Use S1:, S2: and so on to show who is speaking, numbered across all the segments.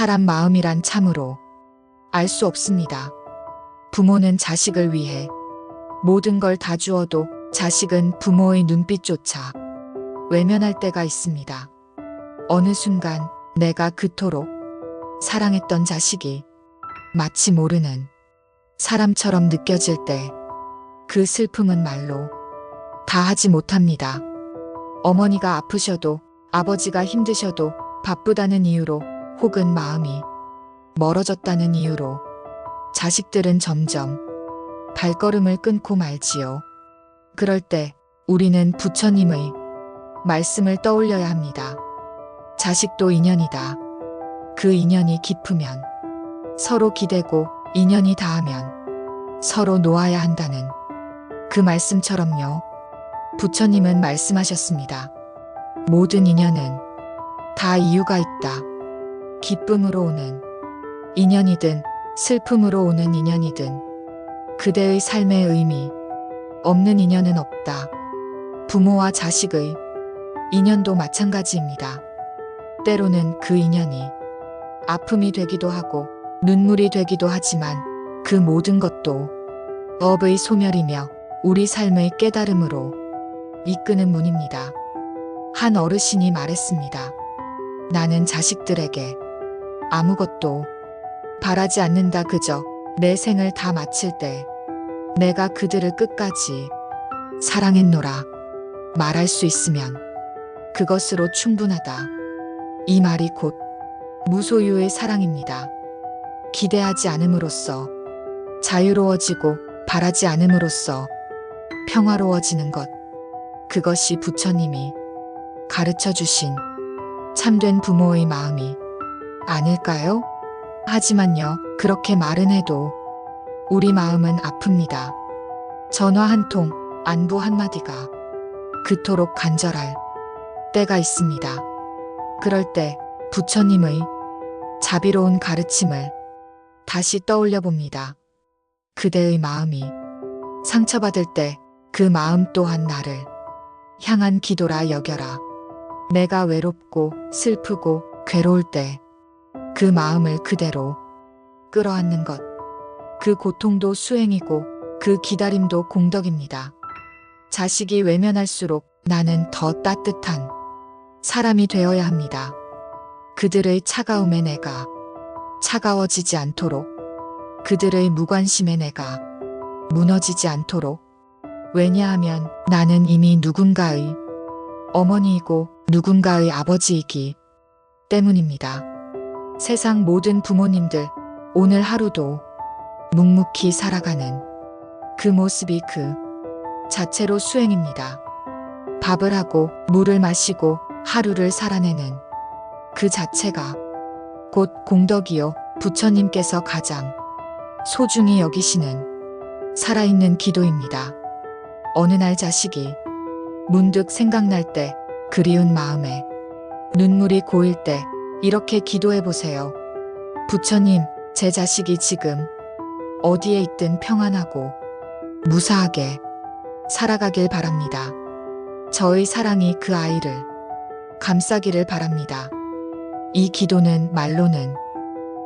S1: 사람 마음이란 참으로 알 수 없습니다. 부모는 자식을 위해 모든 걸 다 주어도 자식은 부모의 눈빛조차 외면할 때가 있습니다. 어느 순간 내가 그토록 사랑했던 자식이 마치 모르는 사람처럼 느껴질 때 그 슬픔은 말로 다 하지 못합니다. 어머니가 아프셔도 아버지가 힘드셔도 바쁘다는 이유로 혹은 마음이 멀어졌다는 이유로 자식들은 점점 발걸음을 끊고 말지요. 그럴 때 우리는 부처님의 말씀을 떠올려야 합니다. 자식도 인연이다. 그 인연이 깊으면 서로 기대고 인연이 닿으면 서로 놓아야 한다는 그 말씀처럼요. 부처님은 말씀하셨습니다. 모든 인연은 다 이유가 있다. 기쁨으로 오는 인연이든 슬픔으로 오는 인연이든 그대의 삶의 의미 없는 인연은 없다. 부모와 자식의 인연도 마찬가지입니다. 때로는 그 인연이 아픔이 되기도 하고 눈물이 되기도 하지만 그 모든 것도 업의 소멸이며 우리 삶의 깨달음으로 이끄는 문입니다. 한 어르신이 말했습니다. 나는 자식들에게 아무것도 바라지 않는다 그저 내 생을 다 마칠 때 내가 그들을 끝까지 사랑했노라 말할 수 있으면 그것으로 충분하다. 이 말이 곧 무소유의 사랑입니다. 기대하지 않음으로써 자유로워지고 바라지 않음으로써 평화로워지는 것. 그것이 부처님이 가르쳐 주신 참된 부모의 마음이 아닐까요? 하지만요, 그렇게 말은 해도 우리 마음은 아픕니다. 전화 한 통, 안부 한마디가 그토록 간절할 때가 있습니다. 그럴 때 부처님의 자비로운 가르침을 다시 떠올려 봅니다. 그대의 마음이 상처받을 때 그 마음 또한 나를 향한 기도라 여겨라. 내가 외롭고 슬프고 괴로울 때 그 마음을 그대로 끌어안는 것. 그 고통도 수행이고 그 기다림도 공덕입니다. 자식이 외면할수록 나는 더 따뜻한 사람이 되어야 합니다. 그들의 차가움에 내가 차가워지지 않도록 그들의 무관심에 내가 무너지지 않도록 왜냐하면 나는 이미 누군가의 어머니이고 누군가의 아버지이기 때문입니다. 세상 모든 부모님들 오늘 하루도 묵묵히 살아가는 그 모습이 그 자체로 수행입니다. 밥을 하고 물을 마시고 하루를 살아내는 그 자체가 곧 공덕이요 부처님께서 가장 소중히 여기시는 살아있는 기도입니다. 어느 날 자식이 문득 생각날 때 그리운 마음에 눈물이 고일 때 이렇게 기도해 보세요. 부처님, 제 자식이 지금 어디에 있든 평안하고 무사하게 살아가길 바랍니다. 저의 사랑이 그 아이를 감싸기를 바랍니다. 이 기도는 말로는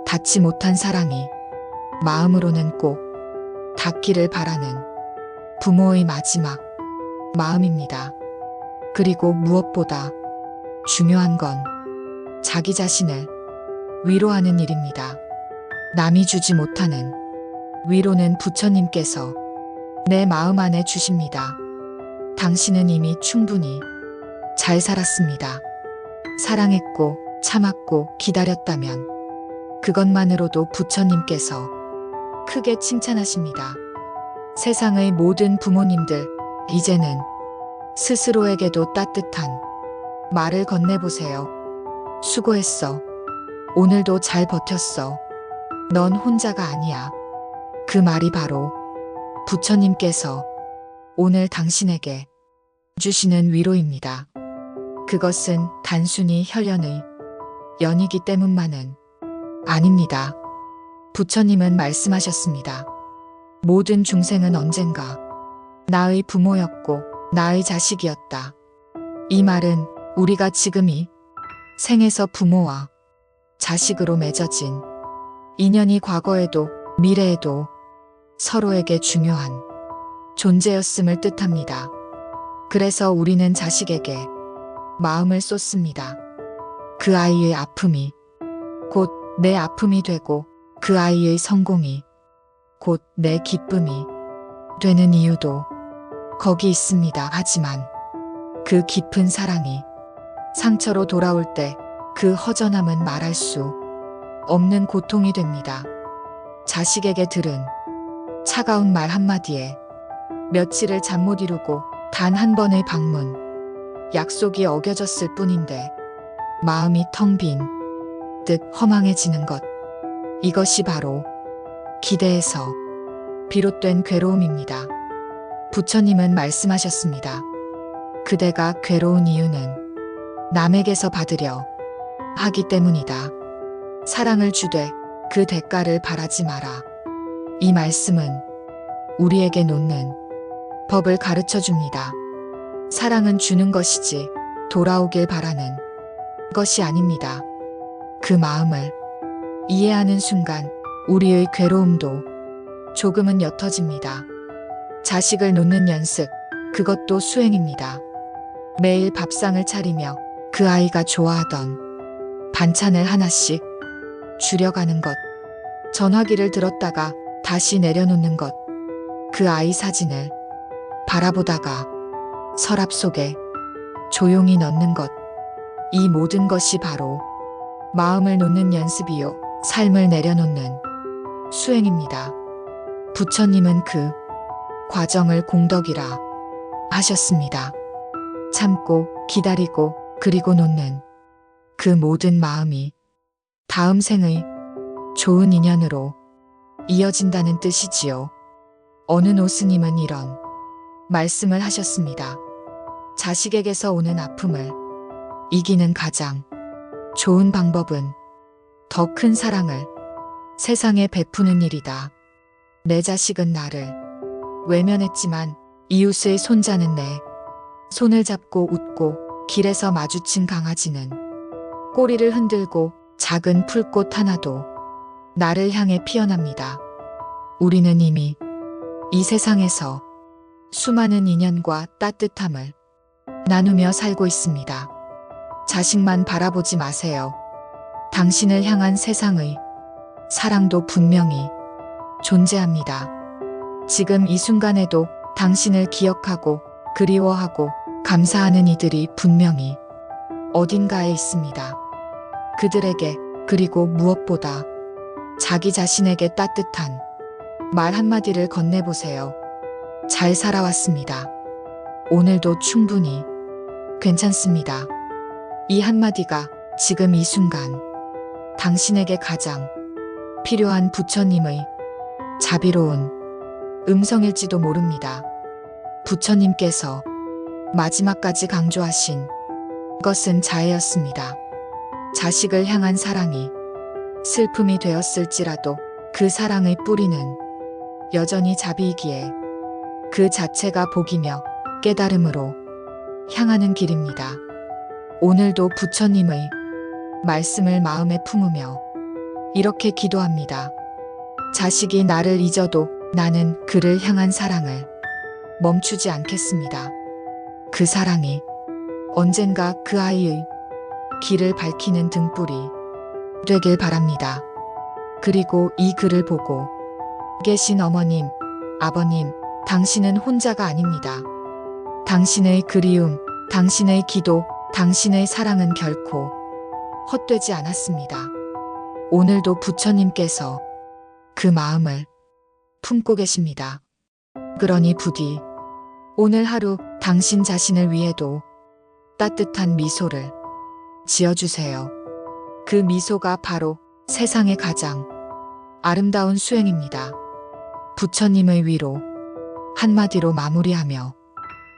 S1: 닿지 못한 사랑이 마음으로는 꼭 닿기를 바라는 부모의 마지막 마음입니다. 그리고 무엇보다 중요한 건 자기 자신을 위로하는 일입니다. 남이 주지 못하는 위로는 부처님께서 내 마음 안에 주십니다. 당신은 이미 충분히 잘 살았습니다. 사랑했고 참았고 기다렸다면 그것만으로도 부처님께서 크게 칭찬하십니다. 세상의 모든 부모님들, 이제는 스스로에게도 따뜻한 말을 건네보세요. 수고했어. 오늘도 잘 버텼어. 넌 혼자가 아니야. 그 말이 바로 부처님께서 오늘 당신에게 주시는 위로입니다. 그것은 단순히 혈연의 연이기 때문만은 아닙니다. 부처님은 말씀하셨습니다. 모든 중생은 언젠가 나의 부모였고 나의 자식이었다. 이 말은 우리가 지금 이 생에서 부모와 자식으로 맺어진 인연이 과거에도 미래에도 서로에게 중요한 존재였음을 뜻합니다. 그래서 우리는 자식에게 마음을 쏟습니다. 그 아이의 아픔이 곧 내 아픔이 되고 그 아이의 성공이 곧 내 기쁨이 되는 이유도 거기 있습니다. 하지만 그 깊은 사랑이 상처로 돌아올 때 그 허전함은 말할 수 없는 고통이 됩니다. 자식에게 들은 차가운 말 한마디에 며칠을 잠 못 이루고 단 한 번의 방문, 약속이 어겨졌을 뿐인데 마음이 텅 빈 듯 허망해지는 것. 이것이 바로 기대에서 비롯된 괴로움입니다. 부처님은 말씀하셨습니다. 그대가 괴로운 이유는 남에게서 받으려 하기 때문이다. 사랑을 주되 그 대가를 바라지 마라. 이 말씀은 우리에게 놓는 법을 가르쳐 줍니다. 사랑은 주는 것이지 돌아오길 바라는 것이 아닙니다. 그 마음을 이해하는 순간 우리의 괴로움도 조금은 옅어집니다. 자식을 놓는 연습, 그것도 수행입니다. 매일 밥상을 차리며 그 아이가 좋아하던 반찬을 하나씩 줄여가는 것. 전화기를 들었다가 다시 내려놓는 것. 그 아이 사진을 바라보다가 서랍 속에 조용히 넣는 것. 이 모든 것이 바로 마음을 놓는 연습이요. 삶을 내려놓는 수행입니다. 부처님은 그 과정을 공덕이라 하셨습니다. 참고, 기다리고, 그리고 놓는 그 모든 마음이 다음 생의 좋은 인연으로 이어진다는 뜻이지요. 어느 노스님은 이런 말씀을 하셨습니다. 자식에게서 오는 아픔을 이기는 가장 좋은 방법은 더 큰 사랑을 세상에 베푸는 일이다. 내 자식은 나를 외면했지만 이웃의 손자는 내 손을 잡고 웃고 길에서 마주친 강아지는 꼬리를 흔들고 작은 풀꽃 하나도 나를 향해 피어납니다. 우리는 이미 이 세상에서 수많은 인연과 따뜻함을 나누며 살고 있습니다. 자식만 바라보지 마세요. 당신을 향한 세상의 사랑도 분명히 존재합니다. 지금 이 순간에도 당신을 기억하고 그리워하고 감사하는 이들이 분명히 어딘가에 있습니다. 그들에게 그리고 무엇보다 자기 자신에게 따뜻한 말 한마디를 건네보세요. 잘 살아왔습니다. 오늘도 충분히 괜찮습니다. 이 한마디가 지금 이 순간 당신에게 가장 필요한 부처님의 자비로운 음성일지도 모릅니다. 부처님께서 마지막까지 강조하신 것은 자애였습니다. 자식을 향한 사랑이 슬픔이 되었을지라도 그 사랑의 뿌리는 여전히 자비이기에 그 자체가 복이며 깨달음으로 향하는 길입니다. 오늘도 부처님의 말씀을 마음에 품으며 이렇게 기도합니다. 자식이 나를 잊어도 나는 그를 향한 사랑을 멈추지 않겠습니다. 그 사랑이 언젠가 그 아이의 길을 밝히는 등불이 되길 바랍니다. 그리고 이 글을 보고 계신 어머님, 아버님, 당신은 혼자가 아닙니다. 당신의 그리움, 당신의 기도, 당신의 사랑은 결코 헛되지 않았습니다. 오늘도 부처님께서 그 마음을 품고 계십니다. 그러니 부디 오늘 하루 당신 자신을 위해도 따뜻한 미소를 지어주세요. 그 미소가 바로 세상의 가장 아름다운 수행입니다. 부처님의 위로 한마디로 마무리하며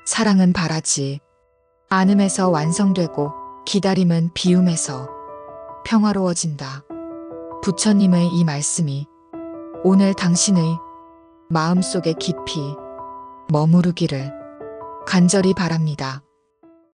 S1: 사랑은 바라지 않음에서 완성되고 기다림은 비움에서 평화로워진다. 부처님의 이 말씀이 오늘 당신의 마음속에 깊이 머무르기를 간절히 바랍니다.